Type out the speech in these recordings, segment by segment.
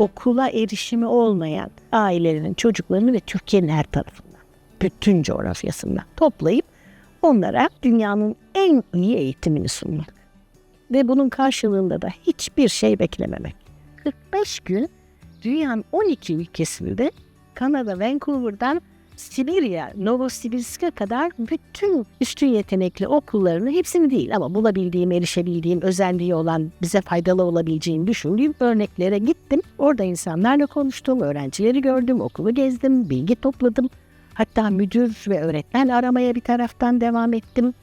okula erişimi olmayan ailelerin çocuklarını ve Türkiye'nin her tarafından, bütün coğrafyasından toplayıp onlara dünyanın en iyi eğitimini sunmak. Ve bunun karşılığında da hiçbir şey beklememek. 45 gün dünyanın 12 ülkesinde Kanada, Vancouver'dan Sibirya, Novosibirsk'e kadar bütün üstün yetenekli okullarını hepsini değil ama bulabildiğim, erişebildiğim, özelliği olan, bize faydalı olabileceğini düşündüğüm örneklere gittim. Orada insanlarla konuştum, öğrencileri gördüm, okulu gezdim, bilgi topladım. Hatta müdür ve öğretmen aramaya bir taraftan devam ettim.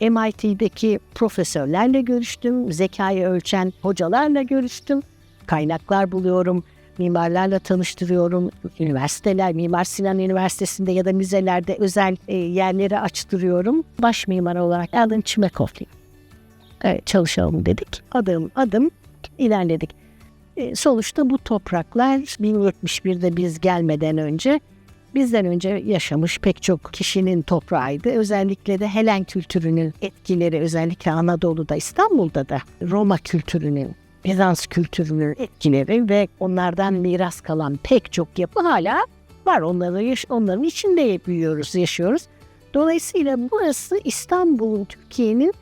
MIT'deki profesörlerle görüştüm, zekayı ölçen hocalarla görüştüm. Kaynaklar buluyorum, mimarlarla tanıştırıyorum. Üniversiteler, Mimar Sinan Üniversitesi'nde ya da müzelerde özel e, yerleri açtırıyorum. Baş mimar olarak Alan Çimekov'la evet, çalışalım dedik. Adım adım ilerledik. E, sonuçta bu topraklar 1071'de biz gelmeden önce bizden önce yaşamış pek çok kişinin toprağıydı. Özellikle de Helen kültürünün etkileri özellikle Anadolu'da, İstanbul'da da Roma kültürünün Bizans kültürünün etkileri ve onlardan miras kalan pek çok yapı hala var. Onları onların içinde büyüyoruz, yaşıyoruz. Dolayısıyla burası İstanbul'un, Türkiye'nin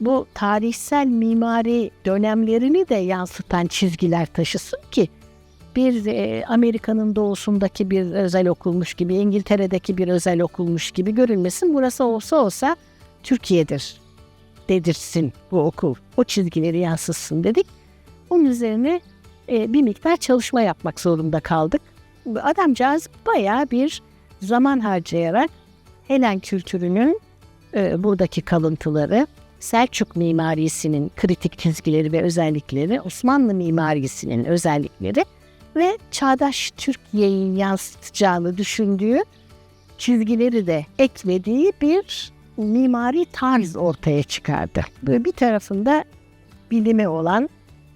bu tarihsel mimari dönemlerini de yansıtan çizgiler taşısın ki bir e, Amerika'nın doğusundaki bir özel okulmuş gibi, İngiltere'deki bir özel okulmuş gibi görünmesin. Burası olsa olsa Türkiye'dir dedirsin bu okul. O çizgileri yansıtsın dedik. Onun üzerine e, bir miktar çalışma yapmak zorunda kaldık. Adamcağız bayağı bir zaman harcayarak Helen kültürünün e, buradaki kalıntıları, Selçuk mimarisinin kritik çizgileri ve özellikleri, Osmanlı mimarisinin özellikleri ve çağdaş Türkiye'yi yansıtacağını düşündüğü çizgileri de eklediği bir mimari tarz ortaya çıkardı. Böyle bir tarafında bilimi olan,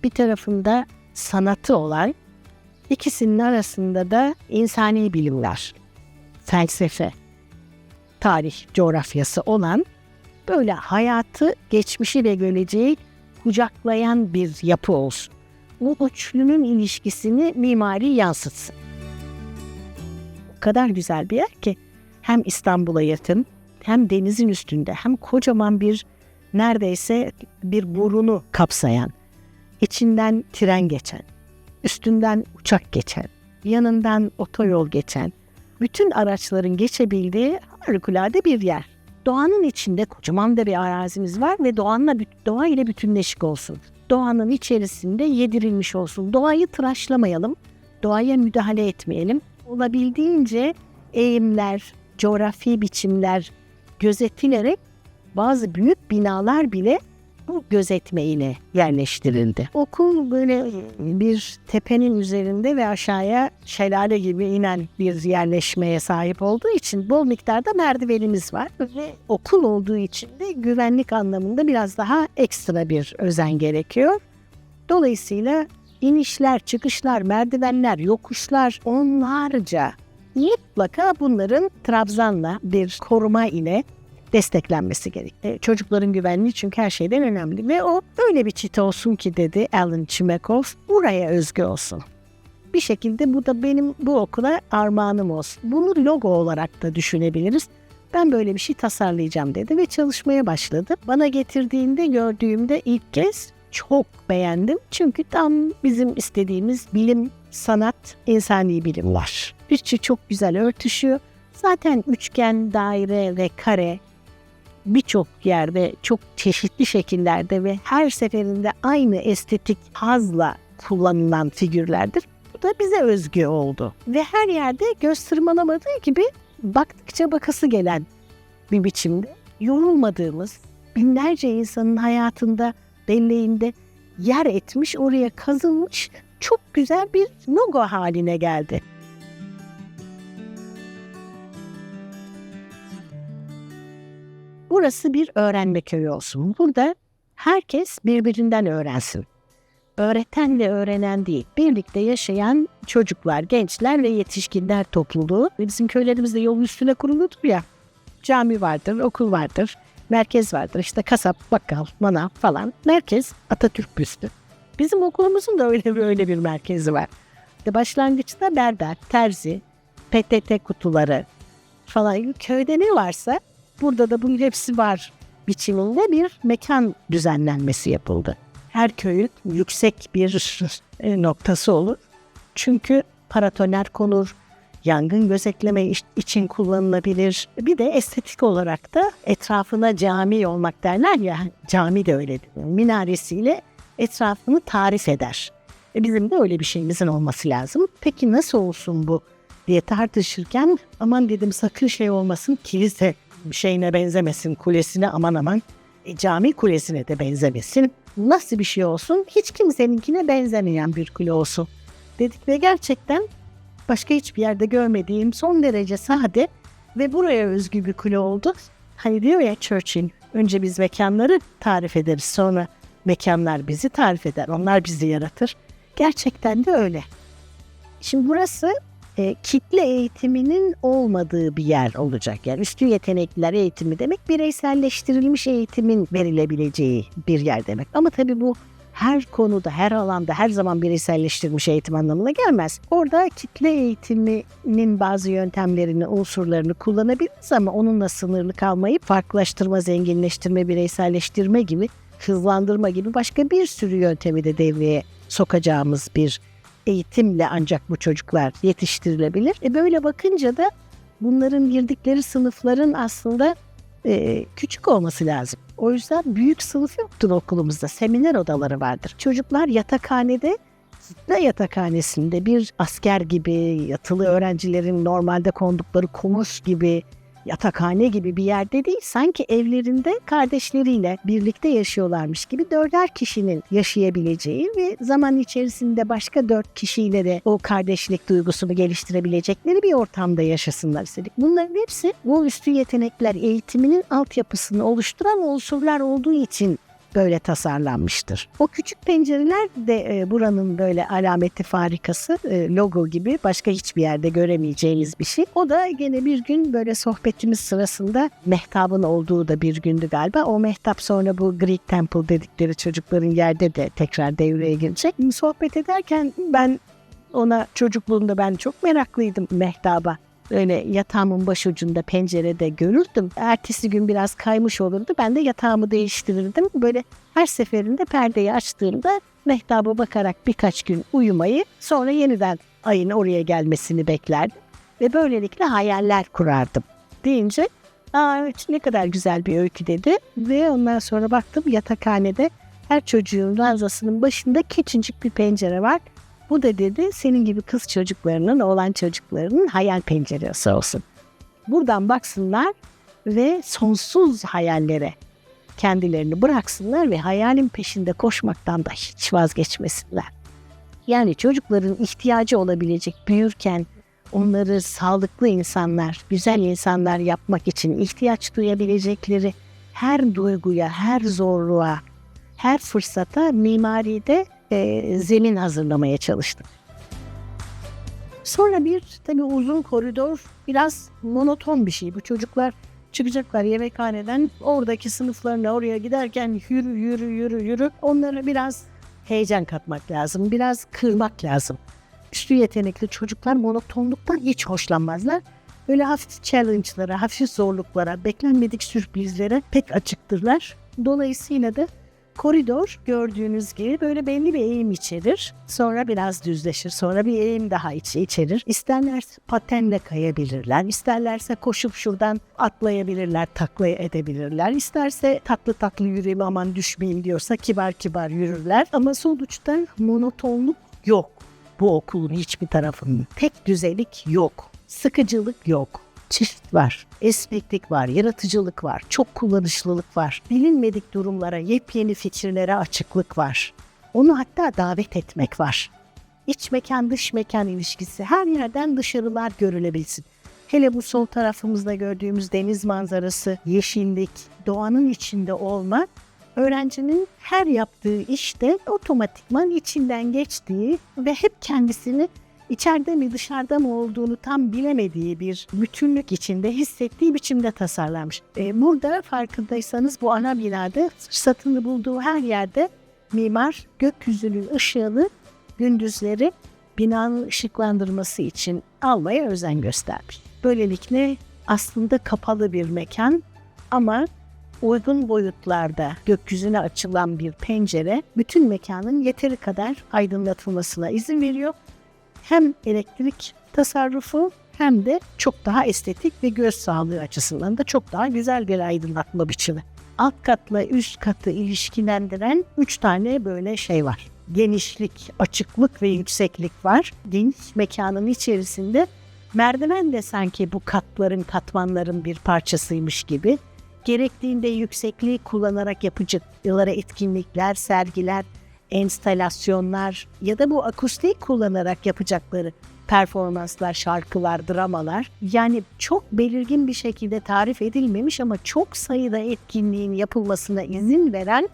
bir tarafında sanatı olan, ikisinin arasında da insani bilimler, felsefe, tarih, coğrafyası olan böyle hayatı, geçmişi ve geleceği kucaklayan bir yapı olsun. Bu üçlünün ilişkisini mimari yansıtsın. O kadar güzel bir yer ki hem İstanbul'a yakın hem denizin üstünde hem kocaman bir neredeyse bir burunu kapsayan, içinden tren geçen, üstünden uçak geçen, yanından otoyol geçen, bütün araçların geçebildiği harikulade bir yer. Doğanın içinde kocaman da bir arazimiz var ve doğanla doğa ile bütünleşik olsun. Doğanın içerisinde yedirilmiş olsun. Doğayı tıraşlamayalım, doğaya müdahale etmeyelim. Olabildiğince eğimler, coğrafi biçimler gözetilerek bazı büyük binalar bile bu gözetme ile yerleştirildi. Okul böyle bir tepenin üzerinde ve aşağıya şelale gibi inen bir yerleşmeye sahip olduğu için bol miktarda merdivenimiz var ve okul olduğu için de güvenlik anlamında biraz daha ekstra bir özen gerekiyor. Dolayısıyla inişler, çıkışlar, merdivenler, yokuşlar onlarca mutlaka bunların trabzanla bir koruma ile desteklenmesi gerek. E, çocukların güvenliği çünkü her şeyden önemli. Ve o öyle bir çite olsun ki dedi Alan Çimekov, buraya özgü olsun. Bir şekilde bu da benim bu okula armağanım olsun. Bunu logo olarak da düşünebiliriz. Ben böyle bir şey tasarlayacağım dedi ve çalışmaya başladı. Bana getirdiğinde gördüğümde ilk kez çok beğendim. Çünkü tam bizim istediğimiz bilim, sanat, insani bilim var. Üçü çok güzel örtüşüyor. Zaten üçgen, daire ve kare birçok yerde çok çeşitli şekillerde ve her seferinde aynı estetik hazla kullanılan figürlerdir. Bu da bize özgü oldu. Ve her yerde göz tırmalamadığı gibi baktıkça bakası gelen bir biçimde yorulmadığımız binlerce insanın hayatında belleğinde yer etmiş, oraya kazınmış çok güzel bir logo haline geldi. Burası bir öğrenme köyü olsun. Burada herkes birbirinden öğrensin. Öğreten ve öğrenen değil, birlikte yaşayan çocuklar, gençler ve yetişkinler topluluğu. Bizim köylerimizde yolun üstüne kuruludur ya. Cami vardır, okul vardır, merkez vardır. İşte kasap, bakkal, manav falan. Merkez Atatürk büstü. Bizim okulumuzun da öyle bir öyle bir merkezi var. Başlangıçta berber, terzi, PTT kutuları falan köyde ne varsa burada da bunun hepsi var biçiminde bir mekan düzenlenmesi yapıldı. Her köyün yüksek bir e, noktası olur. Çünkü paratoner konur, yangın gözetleme için kullanılabilir. Bir de estetik olarak da etrafına cami olmak derler ya, cami de öyledir. Minaresiyle etrafını tarif eder. E bizim de öyle bir şeyimizin olması lazım. Peki nasıl olsun bu diye tartışırken aman dedim sakın şey olmasın kilise şeyine benzemesin kulesine aman aman e, cami kulesine de benzemesin. Nasıl bir şey olsun hiç kimseninkine benzemeyen bir kule olsun dedik ve gerçekten başka hiçbir yerde görmediğim son derece sade ve buraya özgü bir kule oldu. Hani diyor ya Churchill, önce biz mekanları tarif ederiz, sonra mekanlar bizi tarif eder, onlar bizi yaratır. Gerçekten de öyle. Şimdi burası e, kitle eğitiminin olmadığı bir yer olacak. Yani üstün yetenekliler eğitimi demek bireyselleştirilmiş eğitimin verilebileceği bir yer demek. Ama tabii bu her konuda, her alanda her zaman bireyselleştirilmiş eğitim anlamına gelmez. Orada kitle eğitiminin bazı yöntemlerini, unsurlarını kullanabiliriz ama onunla sınırlı kalmayıp farklılaştırma, zenginleştirme, bireyselleştirme gibi, hızlandırma gibi başka bir sürü yöntemi de devreye sokacağımız bir eğitimle ancak bu çocuklar yetiştirilebilir. E böyle bakınca da bunların girdikleri sınıfların aslında e, küçük olması lazım. O yüzden büyük sınıf yoktur okulumuzda. Seminer odaları vardır. Çocuklar yatakhanede kitle yatakhanesinde bir asker gibi yatılı öğrencilerin normalde kondukları komuş gibi yatakhane gibi bir yerde değil sanki evlerinde kardeşleriyle birlikte yaşıyorlarmış gibi dörder kişinin yaşayabileceği ve zaman içerisinde başka dört kişiyle de o kardeşlik duygusunu geliştirebilecekleri bir ortamda yaşasınlar istedik. Bunların hepsi bu üstün yetenekler eğitiminin altyapısını oluşturan unsurlar olduğu için böyle tasarlanmıştır. O küçük pencereler de e, buranın böyle alameti farikası, e, logo gibi başka hiçbir yerde göremeyeceğiniz bir şey. O da gene bir gün böyle sohbetimiz sırasında mehtabın olduğu da bir gündü galiba. O mehtap sonra bu Greek Temple dedikleri çocukların yerde de tekrar devreye girecek. Sohbet ederken ben ona çocukluğumda ben çok meraklıydım mehtaba öyle yatağımın başucunda pencerede görürdüm. Ertesi gün biraz kaymış olurdu. Ben de yatağımı değiştirirdim. Böyle her seferinde perdeyi açtığımda mehtaba bakarak birkaç gün uyumayı sonra yeniden ayın oraya gelmesini beklerdim. Ve böylelikle hayaller kurardım. Deyince Aa ne kadar güzel bir öykü dedi. Ve ondan sonra baktım yatakhanede her çocuğun ranzasının başında küçücük bir pencere var. Bu da dedi senin gibi kız çocuklarının, oğlan çocuklarının hayal penceresi olsun. Buradan baksınlar ve sonsuz hayallere kendilerini bıraksınlar ve hayalin peşinde koşmaktan da hiç vazgeçmesinler. Yani çocukların ihtiyacı olabilecek büyürken onları sağlıklı insanlar, güzel insanlar yapmak için ihtiyaç duyabilecekleri her duyguya, her zorluğa, her fırsata mimaride e, zemin hazırlamaya çalıştım. Sonra bir tabii uzun koridor biraz monoton bir şey. Bu çocuklar çıkacaklar yemekhaneden oradaki sınıflarına oraya giderken yürü yürü yürü yürü onlara biraz heyecan katmak lazım. Biraz kırmak lazım. Üstü yetenekli çocuklar monotonluktan hiç hoşlanmazlar. Böyle hafif challenge'lara, hafif zorluklara, beklenmedik sürprizlere pek açıktırlar. Dolayısıyla da koridor gördüğünüz gibi böyle belli bir eğim içerir. Sonra biraz düzleşir. Sonra bir eğim daha içi içerir. İsterlerse patenle kayabilirler. İsterlerse koşup şuradan atlayabilirler, takla edebilirler. İsterse tatlı tatlı yürüyeyim aman düşmeyeyim diyorsa kibar kibar yürürler. Ama sonuçta monotonluk yok bu okulun hiçbir tarafında. Tek düzelik yok. Sıkıcılık yok çeşit var. Esneklik var, yaratıcılık var, çok kullanışlılık var. Bilinmedik durumlara, yepyeni fikirlere açıklık var. Onu hatta davet etmek var. İç mekan dış mekan ilişkisi her yerden dışarılar görülebilsin. Hele bu sol tarafımızda gördüğümüz deniz manzarası, yeşillik, doğanın içinde olmak öğrencinin her yaptığı işte otomatikman içinden geçtiği ve hep kendisini içeride mi dışarıda mı olduğunu tam bilemediği bir bütünlük içinde hissettiği biçimde tasarlanmış. E, burada farkındaysanız bu ana binada fırsatını bulduğu her yerde mimar gökyüzünün ışığını gündüzleri binanın ışıklandırması için almaya özen göstermiş. Böylelikle aslında kapalı bir mekan ama uygun boyutlarda gökyüzüne açılan bir pencere bütün mekanın yeteri kadar aydınlatılmasına izin veriyor. Hem elektrik tasarrufu hem de çok daha estetik ve göz sağlığı açısından da çok daha güzel bir aydınlatma biçimi. Alt katla üst katı ilişkilendiren üç tane böyle şey var. Genişlik, açıklık ve yükseklik var. Geniş mekanın içerisinde merdiven de sanki bu katların, katmanların bir parçasıymış gibi. Gerektiğinde yüksekliği kullanarak yapacakları etkinlikler, sergiler, enstalasyonlar ya da bu akustik kullanarak yapacakları performanslar, şarkılar, dramalar yani çok belirgin bir şekilde tarif edilmemiş ama çok sayıda etkinliğin yapılmasına izin veren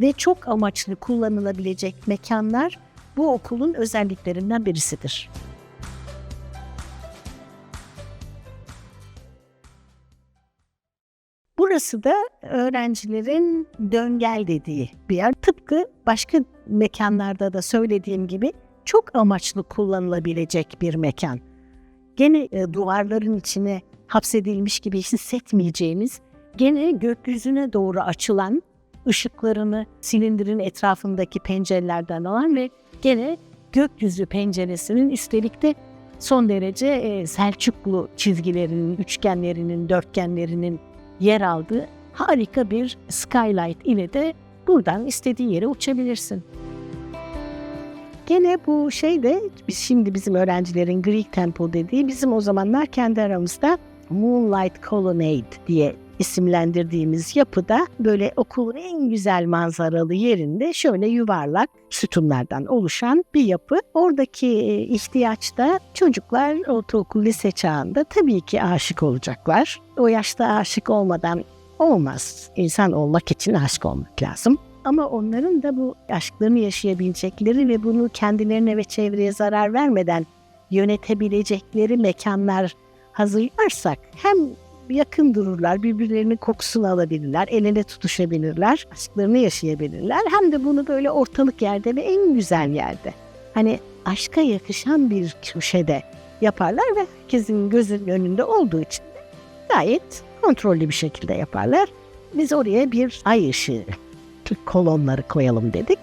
ve çok amaçlı kullanılabilecek mekanlar bu okulun özelliklerinden birisidir. Burası da öğrencilerin döngel dediği bir yer. Tıpkı başka mekanlarda da söylediğim gibi çok amaçlı kullanılabilecek bir mekan. Gene e, duvarların içine hapsedilmiş gibi hissetmeyeceğimiz, gene gökyüzüne doğru açılan ışıklarını silindirin etrafındaki pencerelerden alan ve gene gökyüzü penceresinin üstelik de son derece e, Selçuklu çizgilerinin, üçgenlerinin, dörtgenlerinin yer aldığı harika bir skylight ile de buradan istediğin yere uçabilirsin. Gene bu şey de biz şimdi bizim öğrencilerin Greek Temple dediği bizim o zamanlar kendi aramızda Moonlight Colonnade diye isimlendirdiğimiz yapıda böyle okulun en güzel manzaralı yerinde şöyle yuvarlak sütunlardan oluşan bir yapı. Oradaki e, ihtiyaçta çocuklar ortaokul lise çağında tabii ki aşık olacaklar. O yaşta aşık olmadan olmaz. İnsan olmak için aşık olmak lazım. Ama onların da bu aşklarını yaşayabilecekleri ve bunu kendilerine ve çevreye zarar vermeden yönetebilecekleri mekanlar hazırlarsak hem yakın dururlar, birbirlerinin kokusunu alabilirler, el ele tutuşabilirler, aşklarını yaşayabilirler. Hem de bunu böyle ortalık yerde ve en güzel yerde. Hani aşka yakışan bir köşede yaparlar ve herkesin gözünün önünde olduğu için gayet kontrollü bir şekilde yaparlar. Biz oraya bir ay ışığı kolonları koyalım dedik.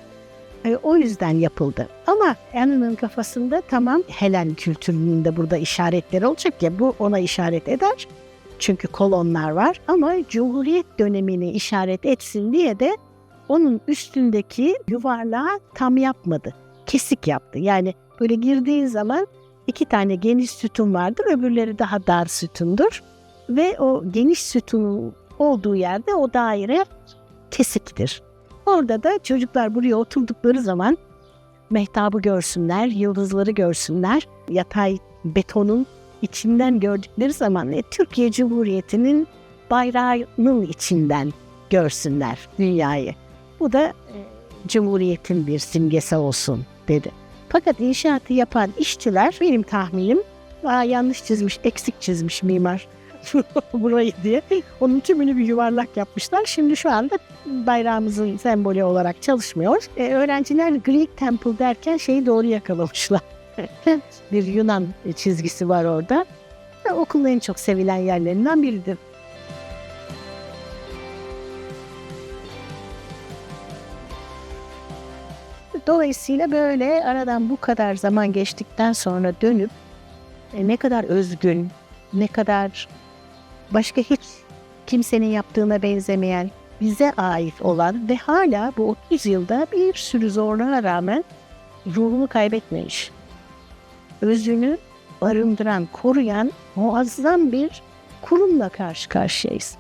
E, o yüzden yapıldı. Ama Anna'nın kafasında tamam Helen kültürünün de burada işaretleri olacak ya bu ona işaret eder. Çünkü kolonlar var ama Cumhuriyet dönemini işaret etsin diye de onun üstündeki yuvarlağı tam yapmadı. Kesik yaptı. Yani böyle girdiğin zaman iki tane geniş sütun vardır, öbürleri daha dar sütundur. Ve o geniş sütunun olduğu yerde o daire kesiktir. Orada da çocuklar buraya oturdukları zaman mehtabı görsünler, yıldızları görsünler, yatay betonun içinden gördükleri zaman e, Türkiye Cumhuriyeti'nin bayrağının içinden görsünler dünyayı. Bu da e, Cumhuriyet'in bir simgesi olsun dedi. Fakat inşaatı yapan işçiler benim tahminim Aa, yanlış çizmiş, eksik çizmiş mimar burayı diye. Onun tümünü bir yuvarlak yapmışlar. Şimdi şu anda bayrağımızın sembolü olarak çalışmıyor. E, öğrenciler Greek Temple derken şeyi doğru yakalamışlar. bir Yunan çizgisi var orada. E, okulun en çok sevilen yerlerinden biridir. Dolayısıyla böyle aradan bu kadar zaman geçtikten sonra dönüp e, ne kadar özgün, ne kadar başka hiç kimsenin yaptığına benzemeyen, bize ait olan ve hala bu 30 yılda bir sürü zorluğa rağmen ruhunu kaybetmemiş. Özünü barındıran, koruyan muazzam bir kurumla karşı karşıyayız.